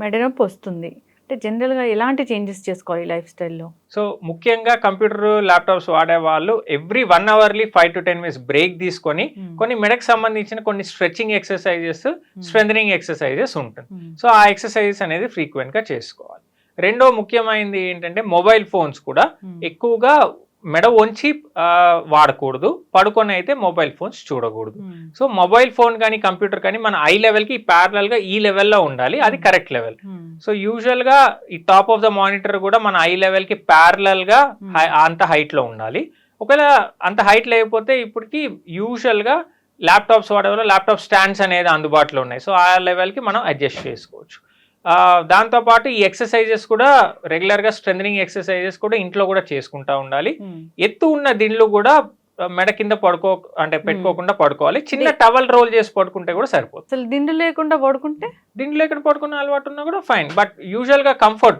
మెడ నొప్పి వస్తుంది. అంటే జనరల్గా ఎలాంటి చేంజెస్ చేసుకోవాలి లైఫ్ స్టైల్లో? సో ముఖ్యంగా కంప్యూటర్ ల్యాప్టాప్స్ వాడే వాళ్ళు every one hourly five to ten minutes break తీసుకొని కొన్ని మెడకు సంబంధించిన కొన్ని స్ట్రెచింగ్ ఎక్సర్సైజెస్ స్ట్రెంథనింగ్ ఎక్సర్సైజెస్ ఉంటుంది. సో ఆ ఎక్సర్సైజెస్ అనేది ఫ్రీక్వెంట్గా చేసుకోవాలి. రెండో ముఖ్యమైనది ఏంటంటే మొబైల్ ఫోన్స్ కూడా ఎక్కువగా మెడ వంచి వాడకూడదు. పడుకొని అయితే మొబైల్ ఫోన్స్ చూడకూడదు. సో మొబైల్ ఫోన్ కానీ కంప్యూటర్ కానీ మన ఐ లెవెల్కి గా ఈ లెవెల్లో ఉండాలి. అది కరెక్ట్ లెవెల్. సో యూజువల్గా ఈ టాప్ ఆఫ్ ద మానిటర్ కూడా మన ఐ లెవెల్కి గా అంత హైట్లో ఉండాలి. ఒకవేళ అంత హైట్ లేకపోతే ఇప్పటికి యూజువల్గా ల్యాప్టాప్స్ వాడేవాళ్ళు ల్యాప్టాప్ స్టాండ్స్ అనేది అందుబాటులో ఉన్నాయి. సో ఆ లెవెల్కి మనం అడ్జస్ట్ చేసుకోవచ్చు. దాంతోపాటు ఈ ఎక్సర్సైజెస్ కూడా రెగ్యులర్గా స్ట్రెంథనింగ్ ఎక్సర్సైజెస్ కూడా ఇంట్లో కూడా చేసుకుంటా ఉండాలి. ఎత్తు ఉన్న దిండ్లు కూడా మెడ కింద పడుకో అంటే పెట్టుకోకుండా పడుకోవాలి. చిన్న టవల్ రోల్ చేసి పడుకుంటే కూడా సరిపోతుంది. అసలు దిండు లేకుండా పడుకుంటే? దిండ్లు ఎక్కడ పడుకున్న అలవాటు ఉన్నా కూడా ఫైన్. బట్ యూజువల్గా కంఫర్ట్